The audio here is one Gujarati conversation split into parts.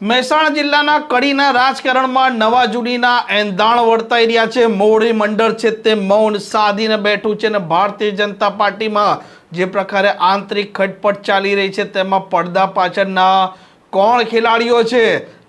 મહેસાણા જિલ્લાના કડીના રાજકારણમાં નવા જૂનીના એંધાણ વર્તાઈ રહ્યા છે. મોવડી મંડળ છે તે મૌન સાધીને બેઠું છે અને ભારતીય જનતા પાર્ટીમાં જે પ્રકારે આંતરિક ખટપટ ચાલી રહી છે તેમાં પડદા પાછળના કોણ ખેલાડીઓ છે?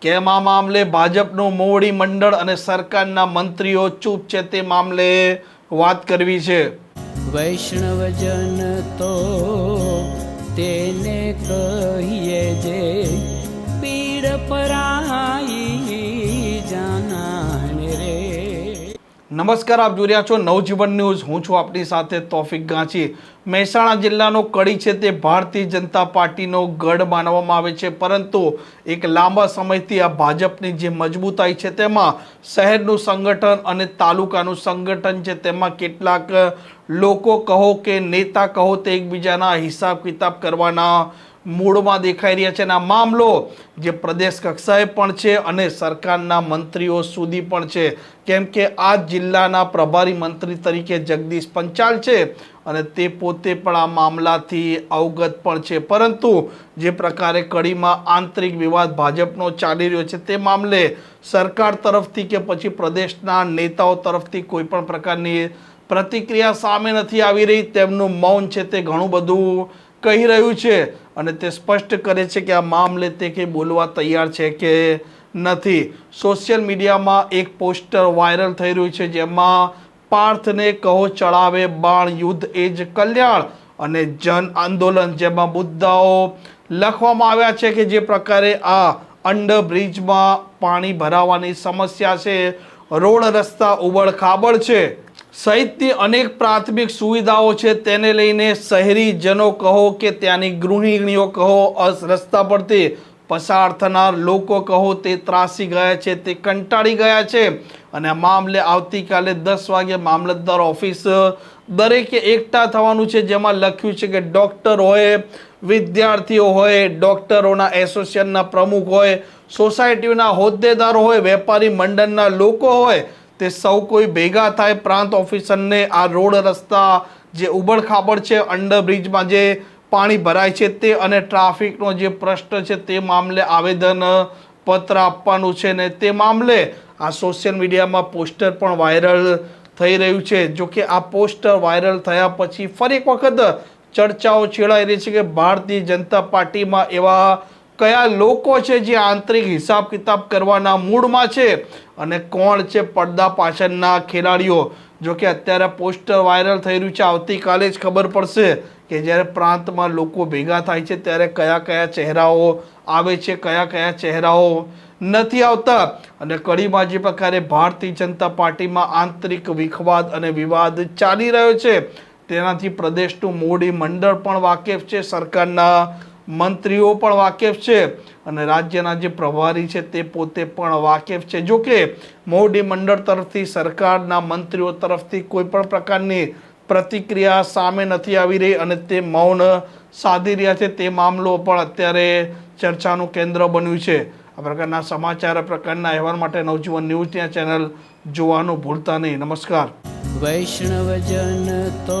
કેમ આ મામલે ભાજપનું મોવડી મંડળ અને સરકારના મંત્રીઓ ચૂપ છે તે મામલે વાત કરવી છે. વૈષ્ણવજન તો તેને કહીએ પીડ પરાઈ જાનાને રે નમસ્કાર, આપ જોઈ રહ્યા છો નવજીવન ન્યૂઝ. હું છું આપની સાથે તોફિક ગાંચી. મહેસાણા જિલ્લાનો કડી છે તે ભારતીય જનતા પાર્ટીનો ગઢ માનવામાં આવે છે. પરંતુ એક લાંબા સમયથી આ ભાજપની જે મજબૂતાઈ છે તેમાં શહેરનું સંગઠન અને તાલુકાનું સંગઠન છે તેમાં કેટલાક લોકો કહો કે નેતા કહો તે એકબીજાના હિસાબ કિતાબ કરવાના મૂળમાં દેખાઈ રહ્યા છે અને આ મામલો જે પ્રદેશ કક્ષાએ પણ છે અને સરકારના મંત્રીઓ સુધી પણ છે. કેમ કે આ જિલ્લાના પ્રભારી મંત્રી તરીકે જગદીશ પંચાલ છે અને તે પોતે પણ આ મામલાથી અવગત પણ છે. પરંતુ જે પ્રકારે કડીમાં આંતરિક વિવાદ ભાજપનો ચાલી રહ્યો છે તે મામલે સરકાર તરફથી કે પછી પ્રદેશના નેતાઓ તરફથી કોઈ પણ પ્રકારની પ્રતિક્રિયા સામે નથી આવી રહી. તેમનું મૌન છે તે ઘણું બધું કહી રહ્યું છે અને તે સ્પષ્ટ કરે છે કે આ મામલે તે કંઈ બોલવા તૈયાર છે કે નથી. સોશિયલ મીડિયામાં એક પોસ્ટર વાયરલ થઈ રહ્યું છે જેમાં પાર્થને કહો ચડાવે બાણ યુદ્ધ એ જ કલ્યાણ અને જન આંદોલન જેમાં મુદ્દાઓ લખવામાં આવ્યા છે કે જે પ્રકારે આ અંડરબ્રિજમાં પાણી ભરાવાની સમસ્યા છે. રોડ રસ્તા ઉબડ ખાબડ છે. સહિતની અનેક પ્રાથમિક સુવિધાઓ છે તેને લઈને શહેરીજનો કહો કે ત્યાંની ગૃહિણીઓ કહો રસ્તા પરથી પસાર થનાર લોકો કહો, તે ત્રાસી ગયા છે, તે કંટાળી ગયા છે. અને આ મામલે આવતીકાલે દસ વાગે મામલતદાર ઓફિસ દરેકે એકઠા થવાનું છે, જેમાં લખ્યું છે કે ડૉક્ટર હોય, વિદ્યાર્થીઓ હોય, ડૉક્ટરોના એસોસિએશનના પ્રમુખ હોય, સોસાયટીના હોદ્દેદારો હોય, વેપારી મંડળના લોકો હોય તે સૌ કોઈ ભેગા થાય. પ્રાંત ઓફિસરને આ રોડ રસ્તા જે ઉબડ ખાબડ છે અંડર બ્રિજમાં જે પાણી ભરાય છે તે અને ટ્રાફિકનો જે પ્રશ્ન છે તે મામલે આવેદન, પત્ર આપવાનું છે ને તે મામલે આ સોશિયલ મીડિયામાં પોસ્ટર પણ વાયરલ થઈ રહ્યું છે. જો કે આ પોસ્ટર વાયરલ થયા પછી ફરી એક વખત ચર્ચાઓ છેડાઈ રહી છે કે ભારતીય જનતા પાર્ટીમાં એવા કયા લોકો છે જે આંતરિક હિસાબ કિતાબ કરવાના મૂડમાં છે અને કોણ છે પડદા પાછળના ખેલાડીઓ? જો કે અત્યારે પોસ્ટર વાયરલ થઈ રહ્યું છે. આવતીકાલે જ ખબર પડશે કે જ્યારે પ્રાંતમાં લોકો ભેગા થાય છે ત્યારે કયા કયા ચહેરાઓ આવે છે, કયા કયા ચહેરાઓ નથી આવતા. અને કડીમાં જે પ્રકારે ભારતીય જનતા પાર્ટીમાં આંતરિક વિખવાદ અને વિવાદ ચાલી રહ્યો છે. તેનાથી પ્રદેશનું મોડી મંડળ પણ વાકેફ છે સરકારના મંત્રીઓ પણ વાકેફ છે અને રાજ્યના જે પ્રભારી છે તે પોતે પણ વાકેફ છે. જો કે, મોવડી મંડળ તરફથી સરકારના મંત્રીઓ તરફથી કોઈ પણ પ્રકારની પ્રતિક્રિયા સામે નથી આવી રહી અને તે મૌન સાધી રહ્યા છે. તે મામલો પણ અત્યારે ચર્ચાનું કેન્દ્ર બન્યું છે. આ પ્રકારના સમાચાર પ્રકારના અહેવાલ માટે નવજીવન ન્યૂઝ ત્યાં ચેનલ જોવાનું ભૂલતા નહીં. નમસ્કાર. વૈષ્ણવજન તો